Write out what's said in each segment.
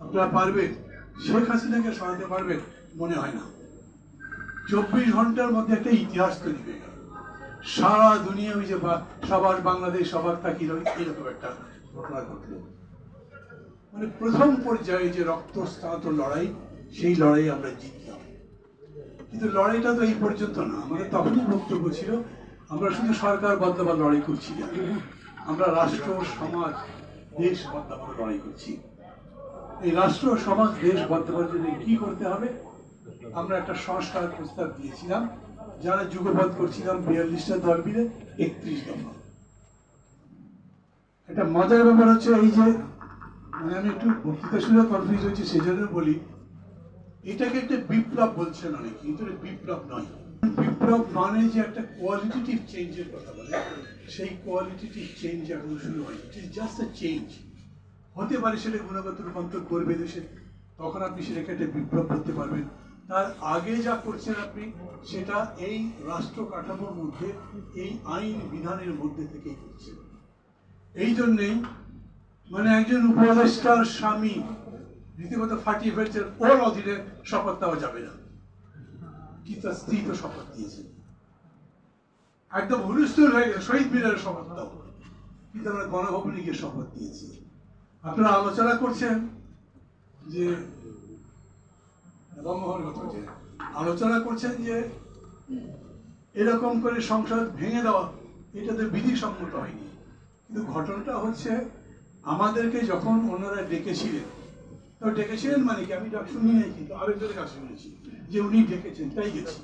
আপনারা পারবেন শেখ হাসিনাকে সরাতে পারবেন মনে হয় না। চব্বিশ ঘণ্টার মধ্যে একটা ইতিহাস তৈরি হয়ে গেল। সারা দুনিয়া যে সবার বাংলাদেশ, সবার রই এরকম একটা ঘটনা ঘটল। মানে প্রথম পর্যায়ে যে রক্তস্নাত লড়াই, সেই লড়াই আমরা জিতলাম। কিন্তু লড়াইটা তো এই পর্যন্ত না। আমাদের তখনই বক্তব্য ছিল, আমরা শুধু সরকার বদলাবার লড়াই করছি না। আমরা রাষ্ট্র, সমাজ, দেশ বদলাবার লড়াই করছি। এই রাষ্ট্র সমাজ, দেশ বদলাবার জন্য কি করতে হবে, আমরা একটা সংস্কার প্রস্তাব দিয়েছিলাম, যারা যুগপথ করছিলাম বিয়াল্লিশটা দল মিলে একত্রিশ দফা। একটা মজার ব্যাপার হচ্ছে এই যে মানে আমি একটু বক্তৃতা শুনে কনফিউজ হয়েছি সেজন্য বলি, এটাকে একটা বিপ্লব বলছেন অনেকে, কিন্তু বিপ্লব নয়। বিপ্লব মানে যে একটা কোয়ালিটিটিভ চেঞ্জের কথা বলে, সেই কোয়ালিটিটিভ চেঞ্জ এখনও শুরু হয়নি it is just a change হতে পারে সেটা গুণগত রূপান্তর করবে দেশে, তখন আপনি সেটাকে একটা বিপ্লব করতে পারবেন। তার আগে যা করছেন আপনি, সেটা এই রাষ্ট্র কাঠামোর মধ্যে, এই আইন বিধানের মধ্যে থেকেই করছেন। এই জন্যেই মানে একজন উপদেষ্টার স্বামী রীতিমতো ফাটিয়ে ফেলছেন, ওর অধীনে শপথ দেওয়া যাবে না। কি তার স্ত্রী তো শপথ দিয়েছেন একদম হুলস্থুল হয়ে গেছে, শহীদ মিনারের শপথ দাও কিন্তু আমরা গণভবনে গিয়ে শপথ দিয়েছি আপনারা আলোচনা করছেন যে আলোচনা করছেন যে এরকম করে সংসদ ভেঙে দেওয়া, এটা তো বিধিসম্মত হয়নি। কিন্তু ঘটনাটা হচ্ছে আমাদেরকে যখন ওনারা ডেকেছিলেন, তো ডেকেছিলেন মানে কি? আমি ডাক শুনি নাই, কিন্তু আরেকজনের কাছে শুনেছি যে উনি ডেকেছেন, তাই গেছি।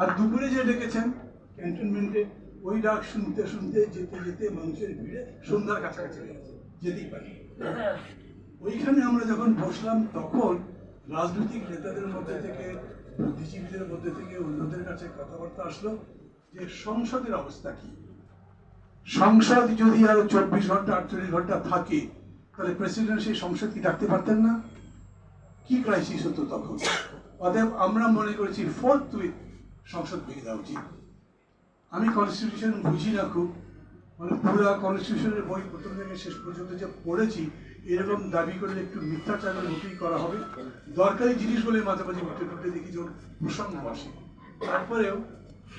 আর দুপুরে যে ডেকেছেন, ক্যান্টনমেন্টে ওই ডাক শুনতে শুনতে, যেতে যেতে মানুষের ভিড়ে সন্ধ্যার কাছাকাছি হয়ে গেছে। যেতেই পারি। ওইখানে আমরা যখন বসলাম তখন রাজনৈতিক নেতাদের মধ্যে থেকে বুদ্ধিজীবীদের মধ্যে থেকে অন্যদের কাছে কথাবার্তা আসলো যে সংসদের অবস্থা কি? সংসদ যদি আরও চব্বিশ ঘণ্টা আটচল্লিশ ঘণ্টা থাকে তাহলে প্রেসিডেন্ট সেই সংসদ কি ডাকতে পারতেন না? কি ক্রাইসিস হতো তখন? অতএব আমরা মনে করেছি ফোর্থ উইক সংসদ ভেঙে দেওয়া উচিত। আমি কনস্টিটিউশন বুঝি না খুব মানে পুরো কনস্টিটিউশনের বই প্রথম থেকে শেষ পর্যন্ত যে পড়েছি, এরকম দাবি করলে একটু মিথ্যাচারের মুখেই করা হবে। দরকারি জিনিসগুলো মাঝে মাঝে উঠে টুটে দেখি যখন প্রসঙ্গ আসে। তারপরেও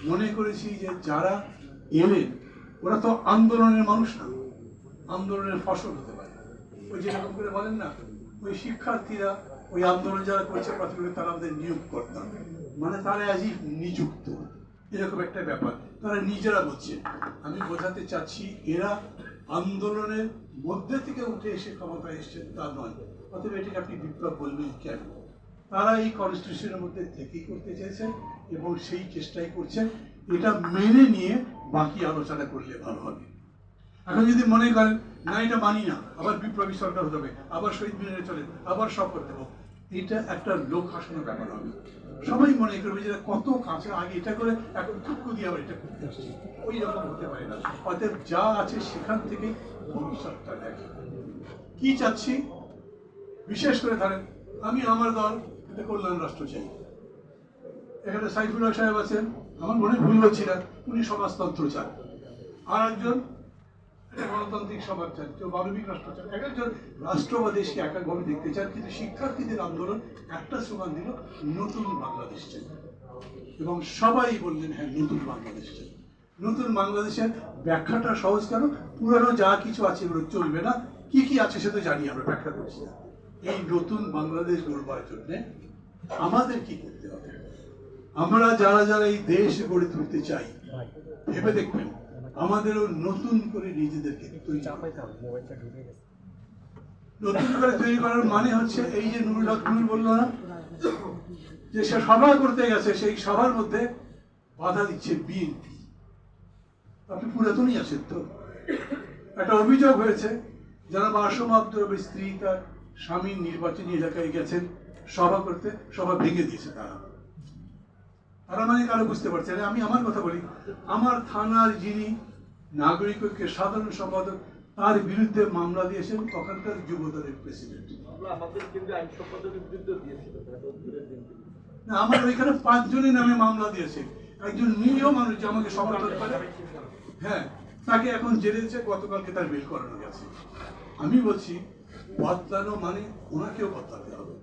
মনে করেছি যে যারা এলেন ওরা তো আন্দোলনের মানুষ না, আন্দোলনের ফসল হতে পারে। ওই যেরকম করে বলেন না, ওই শিক্ষার্থীরা ওই আন্দোলন যারা করছে প্রাথমিক তারা আমাদের নিয়োগ করতাম মানে তারা আজই নিযুক্ত। এরকম একটা ব্যাপার। তারা নিজেরা বলছে, আমি বোঝাতে চাচ্ছি এরা আন্দোলনের মধ্যে থেকে উঠে এসে ক্ষমতায় এসেছেন, তা নয়। অতএব এটাকে আপনি বিপ্লব বলবেন কেন? তারা এই কনস্টিটিউশনের মধ্যে থেকেই করতে চেয়েছেন এবং সেই চেষ্টাই করছেন। এটা মেনে নিয়ে বাকি আলোচনা করলে ভালো হবে। এখন যদি মনে করেন, না, এটা মানি না। আবার বিপ্লবী সরকার হতে হবে, আবার শহীদ মিনারে চলে আবার সব করতে হবে। এটা একটা লোক হাসানোর ব্যাপার হবে। সবাই মনে করবে যে কত কাছে আগে এটা করে, এখন টুকু দিয়ে আবার এটা করতে আসছে। ওই রকম হতে পারে না। অতএব যা আছে সেখান থেকে ভবিষ্যৎটা দেখে। কি চাচ্ছি? বিশেষ করে ধরেন, আমি আমার দল, এটা কল্যাণ রাষ্ট্র চাই। এখানে সাইফুল্লাহ সাহেব আছেন। আমার মনে ভুল হচ্ছিল উনি সমাজতন্ত্র চান। আর একজন গণতান্ত্রিক সমাজ মানবিক রাষ্ট্র একজন দেখতে চান, কিন্তু শিক্ষার্থীদের আন্দোলন একটা দিল, নতুন বাংলাদেশ চাই। এবং সবাই বললেন হ্যাঁ নতুন বাংলাদেশ চাই। নতুন বাংলাদেশের ব্যাখ্যাটা সহজ কেন? পুরানো যা কিছু আছে এগুলো চলবে না। কি কি আছে সেটা জানি, আমরা ব্যাখ্যা করছি না। এই নতুন বাংলাদেশ গড়বার জন্য আমাদের কি করতে হবে? আমরা যারা যারা এই দেশ গড়ে তুলতে চাই, ভেবে দেখবেন আমাদেরও নতুন করে নিজেদেরকে। নতুন করে তৈরি করার মানে হচ্ছে এই যে নুরুল হক নুর বলল না? যে সে সভা করতে গেছে সেই সভার মধ্যে বাধা দিচ্ছে বিএনপি। আপনি পুরাতনই আছেন তো। একটা অভিযোগ হয়েছে যারা আব্দুর স্ত্রী তার স্বামীর নির্বাচনী এলাকায় গেছেন সভা করতে সভা ভেঙে দিয়েছে তারা। তারা মানে কারও বুঝতে পারছে। আমি আমার কথা বলি। আমার থানার যিনি নাগরিক ঐক্যের সাধারণ সম্পাদক তার বিরুদ্ধে মামলা দিয়েছেন তখনকার যুব দলের প্রেসিডেন্ট। না আমার ওইখানে পাঁচজনের নামে মামলা দিয়েছে। একজন নিরীহ মানুষ যে আমাকে সমর্থন করে। হ্যাঁ তাকে এখন জেলে দিয়েছে গতকালকে তার বেল করানো গেছে। আমি বলছি বদলানো মানে ওনাকেও বদলাতে হবে।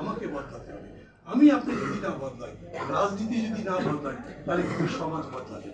আমাকে বদলাতে হবে। আমি আপনি যদি না বদলাই রাজনীতি যদি না বদলাই তাহলে কিন্তু সমাজ বদলাবে।